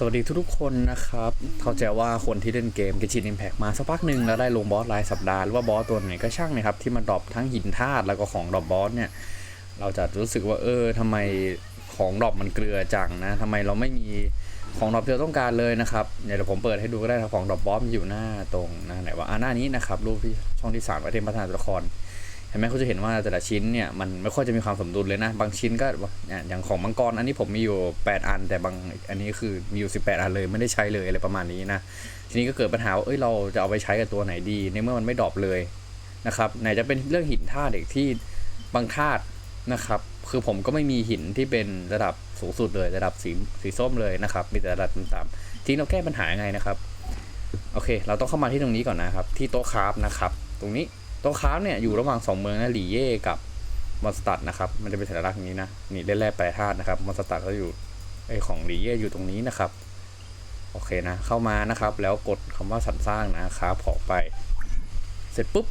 สวัสดีทุกๆคนนะครับ เข้าใจว่าคนที่เล่นเกมก e ชินอิมแพกมาสักพักหนึ่งแล้วได้ลงบอสรายสัปดาห์หรือว่าบอสตัวไหนก็ช่างนะครับ ที่มันดรอปทั้งหินธาตุแล้วก็ของดรอปบอสเนี่ย เราจะรู้สึกว่าเออทำไมของดรอปมันเกลือจังนะทำไมเราไม่มีของดรอปที่เราต้องการเลยนะครับเดี๋ยวผมเปิดให้ดูก็ได้ครับของดรอปบอสมันอยู่หน้าตรงน้าไหนว่าอ่าหน้านี้นะครับรูปที่ช่องที่สามประเทศพัฒนาตัวละคร เห็นไหมเขาจะเห็นว่าแต่ละชิ้นเนี่ยมันไม่ค่อยจะมีความสมดุลเลยนะ บางชิ้นก็เนี่ยอย่างของมังกรอันนี้ผมมีอยู่ 8 อัน แต่บางอันนี้คือมีอยู่ 18 อันเลยไม่ได้ใช้เลยอะไรประมาณนี้นะทีนี้ก็เกิดปัญหาว่าเอ้ยเราจะเอาไปใช้กับตัวไหนดี ในเมื่อมันไม่ดรอปเลยนะครับไหนจะเป็นเรื่องหินธาตุเด็กที่บางธาตุนะครับคือผมก็ไม่มีหินที่เป็นระดับสูงสุดเลยระดับสีสีส้มเลยนะครับมีแต่ระดับต่ำๆทีนี้เราแก้ปัญหายังไงนะครับโอเค เราต้องเข้ามาที่ตรงนี้ก่อนนะครับ ที่โต๊ะคราฟนะครับ ตรงนี้ ต๊ะคราฟเนี่ยอยู่ระหว่างสองเมืองนะหลีเย่กับมอนสตัดนะครับมันจะเป็นสัญลักษณ์นี้นะนี่เล่นแร่แปรธาตุนะครับมอนสตัดก็อยู่ไอของหลีเย่อยู่ตรงนี้นะครับโอเคนะเข้ามานะครับ แล้วกดคำว่าสรรสร้างนะครับของไป เสร็จปุ๊บ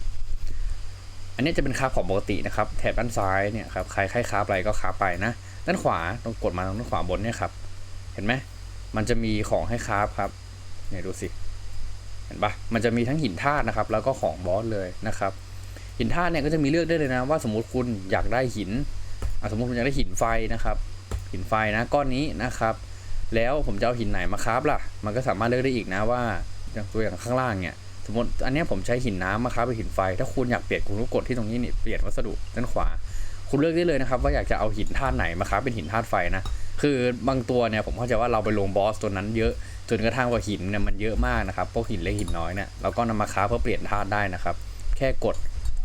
อันนี้จะเป็นคราฟของปกตินะครับแถบด้านซ้ายเนี่ยครับใครใครคราฟอะไรก็คราฟไปนะด้านขวาต้องกดมาตรงด้านขวาบนเนี่ยครับเห็นไหมมันจะมีของให้คราฟครับเนี่ยดูสิ เห็นปะมันจะมีทั้งหินธาตุนะครับ แล้วก็ของบอสเลยนะครับ หินธาตุเนี่ยก็จะมีเลือกได้เลยนะ ว่าสมมติคุณอยากได้หินสมมติคุณอยากได้หินไฟนะครับ หินไฟนะก้อนนี้นะครับ แล้วผมจะเอาหินไหนมาคราฟล่ะ มันก็สามารถเลือกได้อีกนะว่าอย่างตัวอย่างข้างล่างเนี่ยสมมติอันนี้ผมใช้หินน้ำมาคราฟเป็นหินไฟ ถ้าคุณอยากเปลี่ยนคุณก็กดที่ตรงนี้นี่เปลี่ยนวัสดุด้านขวา คุณเลือกได้เลยนะครับ ว่าอยากจะเอาหินธาตุไหนมาคราฟเป็นหินธาตุไฟนะ คือบางตัวเนี่ยผมเข้าใจว่าเราไปลงบอสตัวนั้นเยอะจนกระทั่งว่าหินเนี่ยมันเยอะมากนะครับพวกหินเล็กหินน้อยเนี่ยเราก็นำมาค้าเพื่อเปลี่ยนธาตุได้นะครับ แค่กด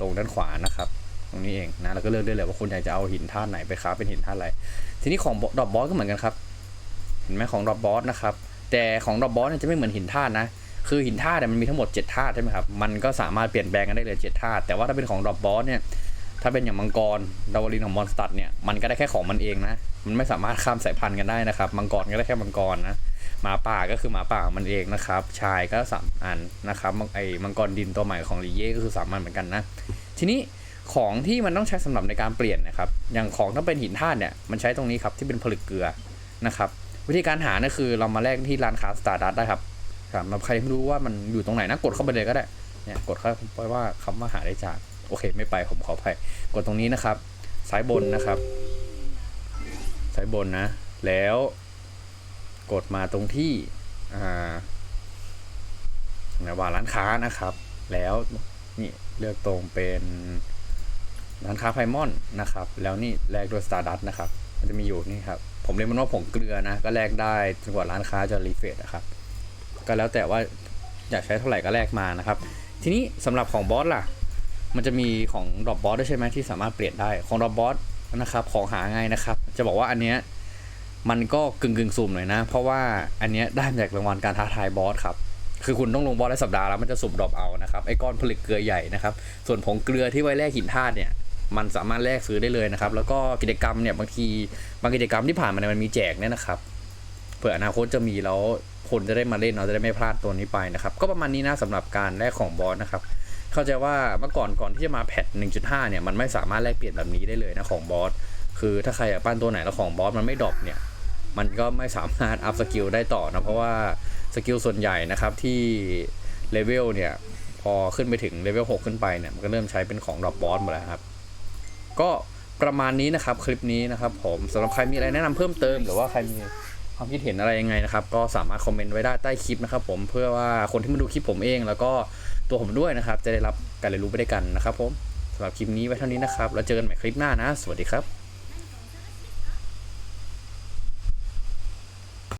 ตรงด้านขวานะครับ ตรงนี้เองนะแล้วก็เลือกได้เลยว่าคุณอยากจะเอาหินธาตุไหนไปค้าเป็นหินธาตุอะไร ทีนี้ของดรอปบอสก็เหมือนกันครับ เห็นไหมของดรอปบอสนะครับ แต่ของดรอปบอสเนี่ยจะไม่เหมือนหินธาตุนะคือหินธาตุเนี่ยมันมีทั้งหมด7ธาตุใช่ไหมครับ มันก็สามารถเปลี่ยนแปลงกันได้เลย7ธาตุ แต่ว่าถ้าเป็นของดรอปบอสเนี่ย ถ้าเป็นอย่างมังกรดาวลินของมอนสตัดเนี่ยมันก็ได้แค่ของมันเองนะ มันไม่สามารถข้ามสายพันธุ์กันได้นะครับ มังกรก็ได้แค่มังกรนะหมาป่าก็คือหมาป่ามันเองนะครับ ชายก็สามอันนะครับไอ้มังกรดินตัวใหม่ของลีเย่ก็คือสามอันเหมือนกันนะ ทีนี้ของที่มันต้องใช้สำหรับในการเปลี่ยนนะครับ อย่างของถ้าเป็นหินธาตุเนี่ยมันใช้ตรงนี้ครับที่เป็นผลึกเกลือนะครับ วิธีการหาเนี่ยคือเรามาแลกที่ร้านค้าสตาร์ดัตได้ครับสำหรับใครไม่รู้ว่ามันอยู่ตรงไหนนะกดเข้าไปเลยก็ได้เนี่ยกดเข้าไปว่าคำว่าหาได้จาก โอเค ไม่ไปผมขออภัยกดตรงนี้นะครับ ซ้ายบนนะครับ ซ้ายบนนะ แล้วกดมาตรงที่อ่าว่าร้านค้านะครับ แล้วนี่เลือกตรงเป็นร้านค้าไพมอนนะครับ แล้วนี่แลกด้วย Stardust นะครับ มันจะมีอยู่นี่ครับ ผมเรียกมันว่าผงเกลือนะ ก็แลกได้จนกว่าร้านค้าจะรีเฟรชนะครับ ก็แล้วแต่ว่าอยากใช้เท่าไหร่ก็แลกมานะครับ ทีนี้สำหรับของบอสล่ะ มันจะมีของดรอปบอสด้วยใช่ไหมที่สามารถเปลี่ยนได้ของดรอปบอสนะครับของหาง่ายนะครับ จะบอกว่าอันเนี้ยมันก็กึ่งกึ่งสุ่มหน่อยนะ เพราะว่าอันเนี้ยได้จากรางวัลการท้าทายบอสครับคือคุณต้องลงบอสได้สัปดาห์แล้วมันจะสุ่มดรอปเอานะครับไอ้ก้อนผลึกเกลือใหญ่นะครับส่วนผงเกลือที่ไว้แลกหินธาตุเนี่ยมันสามารถแลกซื้อได้เลยนะครับ แล้วก็กิจกรรมเนี่ยบางทีบางกิจกรรมที่ผ่านมาเนี่ยมันมีแจกเนี่ยนะครับเผื่ออนาคตจะมีแล้วคนจะได้มาเล่นเราจะได้ไม่พลาดตัวนี้ไปนะครับ ก็ประมาณนี้นะสำหรับการแลกของบอสนะครับ เข้าใจว่าเมื่อก่อนก่อนที่จะมาแพท1.5 เนี่ยมันไม่สามารถแลกเปลี่ยนแบบนี้ได้เลยนะของบอสคือถ้าใครอยากปั้นตัวไหนแล้วของบอสมันไม่ดรอปเนี่ยมันก็ไม่สามารถอัพสกิลได้ต่อนะเพราะว่าสกิลส่วนใหญ่นะครับที่เลเวลเนี่ยพอขึ้นไปถึงเลเวล6ขึ้นไปเนี่ยมันก็เริ่มใช้เป็นของดรอปบอสหมดแล้วครับ ก็ประมาณนี้นะครับคลิปนี้นะครับผมสำหรับใครมีอะไรแนะนำเพิ่มเติมหรือว่าใครมี ความคิดเห็นอะไรยังไงนะครับ ก็สามารถคอมเมนต์ไว้ได้ใต้คลิปนะครับ ผมเพื่อว่าคนที่มาดูคลิปผมเอง แล้วก็ตัวผมด้วยนะครับ จะได้รับการเรียนรู้ไปด้วยกันนะครับผมสำหรับคลิปนี้ไว้เท่านี้นะครับ แล้วเจอกันใหม่คลิปหน้านะ สวัสดีครับ